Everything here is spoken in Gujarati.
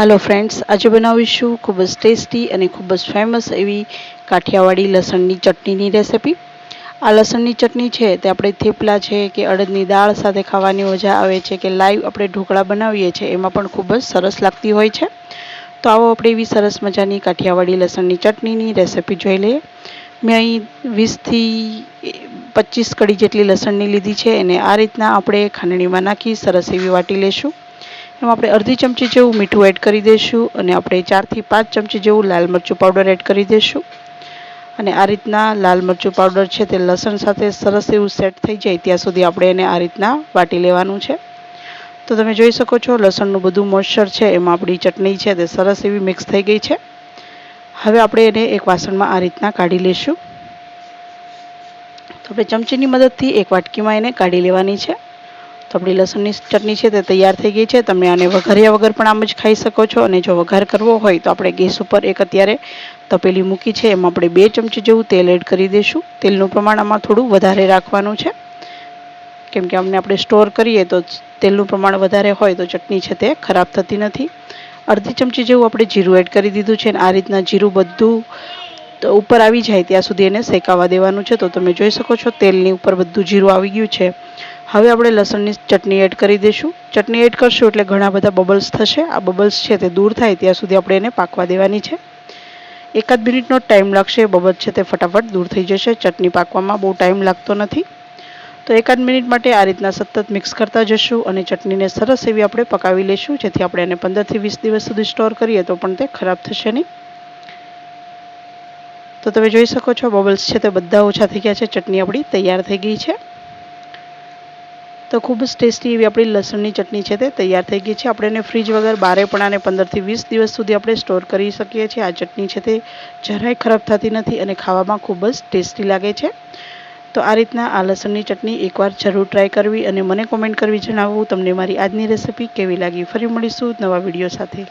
હાલો ફ્રેન્ડ્સ આજે બનાવીશું ખૂબ જ ટેસ્ટી અને ખૂબ જ ફેમસ એવી કાઠિયાવાડી લસણની ચટણીની રેસિપી આ લસણની ચટણી છે તે આપણે થેપલા છે કે અડદની દાળ સાથે ખાવાની મજા આવે છે કે લાઈવ આપણે ઢોકળા બનાવીએ છીએ, એમાં પણ ખૂબ જ સરસ લાગતી હોય છે. તો આવો આપણે એવી સરસ મજાની કાઠિયાવાડી લસણની ચટણીની રેસિપી જોઈ લઈએ. મેં અહીં વીસથી પચીસ કડી જેટલી લસણની લીધી છે અને આ રીતના આપણે ખાંડણીમાં નાખી સરસ એવી વાટી લેશું એમાં આપણે અડધી ચમચી જેવું મીઠું એડ કરી દઈશું અને આપણે ચારથી પાંચ ચમચી જેવું લાલ મરચું પાવડર એડ કરી દઈશું. અને આ રીતના લાલ મરચું પાવડર છે તે લસણ સાથે સરસ એવું સેટ થઈ જાય ત્યાં સુધી આપણે એને આ રીતના વાટી લેવાનું છે. તો તમે જોઈ શકો છો લસણનું બધું મોઇશ્ચર છે, એમાં આપણી ચટણી છે તે સરસ એવી મિક્સ થઈ ગઈ છે. હવે આપણે એને એક વાસણમાં આ રીતના કાઢી લઈશું તો આપણે ચમચીની મદદથી એક વાટકીમાં એને કાઢી લેવાની છે. તો આપણી લસણની ચટણી છે તે તૈયાર થઈ ગઈ છે. તમે આને વઘાર્યા વગર પણ આમ જ ખાઈ શકો છો અને જો વઘાર કરવો હોય તો આપણે ગેસ ઉપર એક અત્યારે તપેલી મૂકી છે. એમાં આપણે બે ચમચી જેવું તેલ એડ કરી દઈશું. તેલનું પ્રમાણ આમાં થોડું વધારે રાખવાનું છે. કેમ કે અમને આપણે સ્ટોર કરીએ તો તેલનું પ્રમાણ વધારે હોય તો ચટણી છે તે ખરાબ થતી નથી. અડધી ચમચી જેવું આપણે જીરું એડ કરી દીધું છે અને આ રીતના જીરું બધું ઉપર આવી જાય ત્યાં સુધી એને શેકાવા દેવાનું છે. તો તમે જોઈ શકો છો તેલની ઉપર બધું જીરું આવી ગયું છે. હવે આપણે લસણની ચટણી એડ કરી દઈશું. ચટણી એડ કરશું એટલે ઘણા બધા બબલ્સ થશે. આ બબલ્સ છે તે દૂર થાય ત્યાં સુધી આપણે એને પાકવા દેવાની છે. એકાદ મિનિટનો ટાઈમ લાગશે. બબલ્સ છે તે ફટાફટ દૂર થઈ જશે. ચટણી પાકવામાં બહુ ટાઈમ લાગતો નથી. તો એકાદ મિનિટ માટે આ રીતના સતત મિક્સ કરતા જશું અને ચટણીને સરસ એવી આપણે પકાવી લઈશું. જેથી આપણે એને પંદરથી વીસ દિવસ સુધી સ્ટોર કરીએ તો પણ તે ખરાબ થશે નહીં. તો તમે જોઈ શકો છો બબલ્સ છે તે બધા ઓછા થઈ ગયા છે. ચટણી આપણી તૈયાર થઈ ગઈ છે. તો ખૂબ જ ટેસ્ટી એવી આપણી લસણની ચટણી છે તે તૈયાર થઈ ગઈ છે. આપણે એને ફ્રીજ વગર બારે પણ આને પંદરથી વીસ દિવસ સુધી આપણે સ્ટોર કરી શકીએ છીએ. આ ચટણી છે તે જરાય ખરાબ થતી નથી અને ખાવામાં ખૂબ જ ટેસ્ટી લાગે છે. તો આ રીતના આ લસણની ચટણી એકવાર જરૂર ટ્રાય કરવી અને મને કોમેન્ટ કરવી જણાવવું. તમને મારી આજની રેસિપી કેવી લાગી? ફરી મળીશું નવા વીડિયો સાથે.